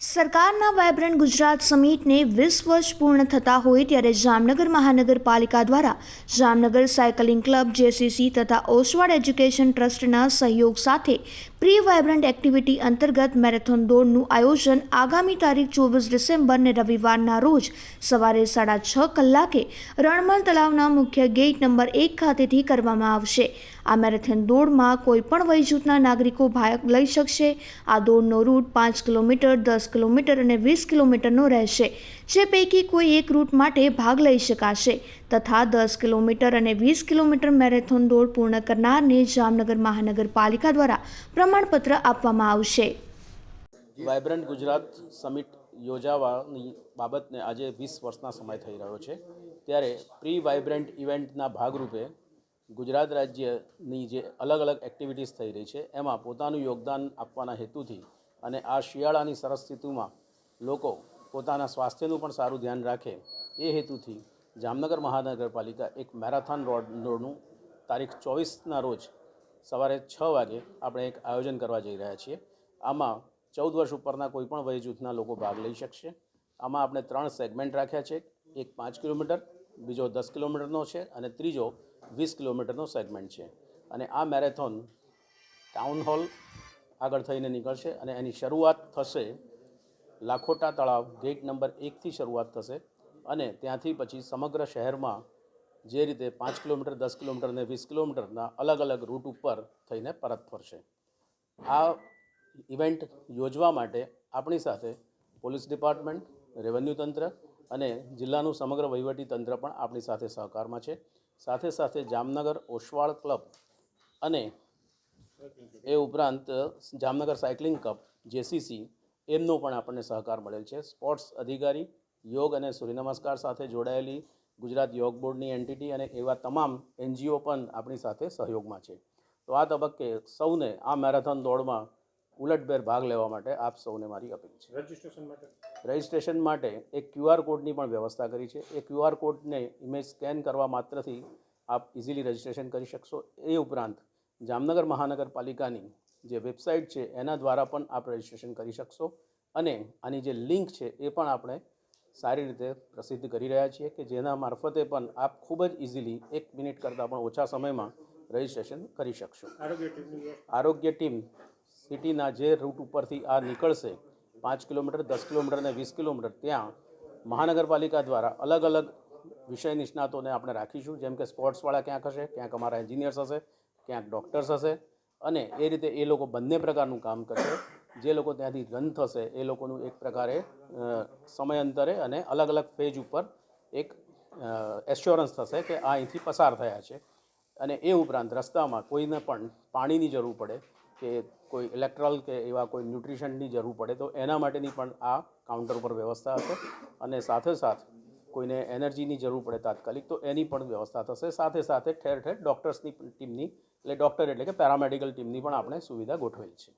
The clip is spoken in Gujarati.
સરકારના વાયબ્રન્ટ ગુજરાત સમિટને વીસ વર્ષ પૂર્ણ થતા હોય ત્યારે જામનગર મહાનગરપાલિકા દ્વારા જામનગર સાયકલિંગ ક્લબ, જેસીસી તથા ઓસવાડ એજ્યુકેશન ટ્રસ્ટના સહયોગ સાથે પ્રી વાયબ્રન્ટ એક્ટિવિટી અંતર્ગત મેરેથોન દોડનું આયોજન આગામી તારીખ ચોવીસ ડિસેમ્બરને રવિવારના રોજ સવારે સાડા છ કલાકે રણમલ તળાવના મુખ્ય ગેટ નંબર એક ખાતેથી કરવામાં આવશે. આ મેરેથોન દોડમાં કોઈપણ વય જૂથના નાગરિકો ભાગ લઈ શકશે. આ દોડનો રૂટ પાંચ કિલોમીટર દસ કિલોમીટર અને વીસ કિલોમીટરનો રહેશે, જે પૈકી કોઈ એક રૂટ માટે ભાગ લઈ શકાશે. તથા દસ કિલોમીટર અને વીસ કિલોમીટર મેરેથોન દોડ પૂર્ણ કરનારને જામનગર મહાનગરપાલિકા દ્વારા પ્રમાણપત્ર આપવામાં આવશે. વાયબ્રન્ટ ગુજરાત સમિટ યોજાવાની બાબતને આજે વીસ વર્ષના સમય થઈ રહ્યો છે. ત્યારે પ્રી વાયબ્રન્ટ ઇવેન્ટના ભાગરૂપે ગુજરાત રાજ્યની જે અલગ અલગ એક્ટિવિટીઝ થઈ રહી છે, એમાં પોતાનું યોગદાન આપવાના હેતુથી અને આ શિયાળાની સરસ ઋતુમાં લોકો પોતાના સ્વાસ્થ્યનું પણ સારું ધ્યાન રાખે એ હેતુથી જામનગર મહાનગરપાલિકા એક મેરાથોન રોડ રોડનું તારીખ ચોવીસના રોજ સવારે છ વાગે આપણે એક આયોજન કરવા જઈ રહ્યા છીએ. આમાં ચૌદ વર્ષ ઉપરના કોઈપણ વય જૂથના લોકો ભાગ લઈ શકશે. આમાં આપણે ત્રણ સેગમેન્ટ રાખ્યા છે. એક પાંચ કિલોમીટર, બીજો દસ કિલોમીટરનો છે અને ત્રીજો વીસ કિલોમીટરનો સેગમેન્ટ છે. અને આ મેરેથોન ટાઉન હોલ આગળ થઈને નીકળશે અને એની શરૂઆત થશે લાખોટા તળાવ ગેટ નંબર એકથી શરૂઆત થશે અને ત્યાંથી પછી સમગ્ર શહેરમાં જે રીતે પાંચ કિલોમીટર, દસ કિલોમીટર અને વીસ કિલોમીટરના અલગ અલગ રૂટ ઉપર થઈને પરત ફરશે. આ ઇવેન્ટ યોજવા માટે આપણી સાથે પોલીસ ડિપાર્ટમેન્ટ, રેવન્યુ તંત્ર અને જિલ્લાનું સમગ્ર વહીવટી તંત્ર પણ આપણી સાથે સહકારમાં છે. સાથે સાથે જામનગર, ઓશવાળ ક્લબ અને એ ઉપરાંત જામનગર સાયકલિંગ કપ જેસીસી એમનો પણ આપણને સહકાર મળેલ છે. સ્પોર્ટ્સ અધિકારી યોગ અને સૂર્યનમસ્કાર સાથે જોડાયેલી ગુજરાત યોગ બોર્ડની એન્ટિટી અને એવા તમામ એનજીઓ પણ આપણી સાથે સહયોગમાં છે. તો આ તબક્કે સૌને આ મેરેથોન દોડમાં ઉલટભેર ભાગ લેવા માટે આપ સૌને મારી અપીલ છે. રજિસ્ટ્રેશન માટે? રજિસ્ટ્રેશન માટે એક ક્યુઆર કોડની પણ વ્યવસ્થા કરી છે. એ ક્યુઆર કોડને ઇમેજ સ્કેન કરવા માત્રથી આપ ઇઝીલી રજિસ્ટ્રેશન કરી શકશો. એ ઉપરાંત જામનગર મહાનગરપાલિકાની જે વેબસાઇટ છે એના દ્વારા પણ આપ રજિસ્ટ્રેશન કરી શકશો. અને આની જે લિંક છે એ પણ આપણે સારી રીતે પ્રસિદ્ધ કરી રહ્યા છીએ કે જેના મારફતે પણ આપ ખૂબ જ ઇઝીલી એક મિનિટ કરતાં પણ ઓછા સમયમાં રજિસ્ટ્રેશન કરી શકશો. આરોગ્ય ટીમ સિટીના જે રૂટ ઉપરથી આ નીકળશે પાંચ કિલોમીટર દસ કિલોમીટર અને વીસ કિલોમીટર ત્યાં મહાનગરપાલિકા દ્વારા અલગ અલગ વિષય નિષ્ણાતોને આપણે રાખીશું. જેમ કે સ્પોર્ટ્સવાળા ક્યાંક હશે ક્યાંક અમારા એન્જિનિયર્સ હશે ક્યાંક ડૉક્ટર્સ હશે અને એ રીતે એ લોકો બંને પ્રકારનું કામ કરશે. જે લોકો ત્યાંથી રન થશે, એ લોકોનું એક પ્રકારે સમયાંતરે અને અલગ અલગ ફેજ ઉપર એક એશ્યોરન્સ થશે કે આ અહીંથી પસાર થયા છે. અને એ ઉપરાંત રસ્તામાં કોઈને પણ પાણીની જરૂર પડે કે કોઈ ઇલેક્ટ્રોલ કે એવા કોઈ ન્યુટ્રિશનની જરૂર પડે તો એના માટેની પણ આ કાઉન્ટર પર વ્યવસ્થા હશે અને સાથે સાથ કોઈને એનર્જીની જરૂર પડે તાત્કાલિક, તો એની પણ વ્યવસ્થા થશે. સાથે સાથે ઠેર ઠેર ડૉક્ટર્સની ટીમની, એટલે ડૉક્ટર એટલે કે પેરામેડિકલ ટીમની પણ આપણે સુવિધા ગોઠવેલ છે.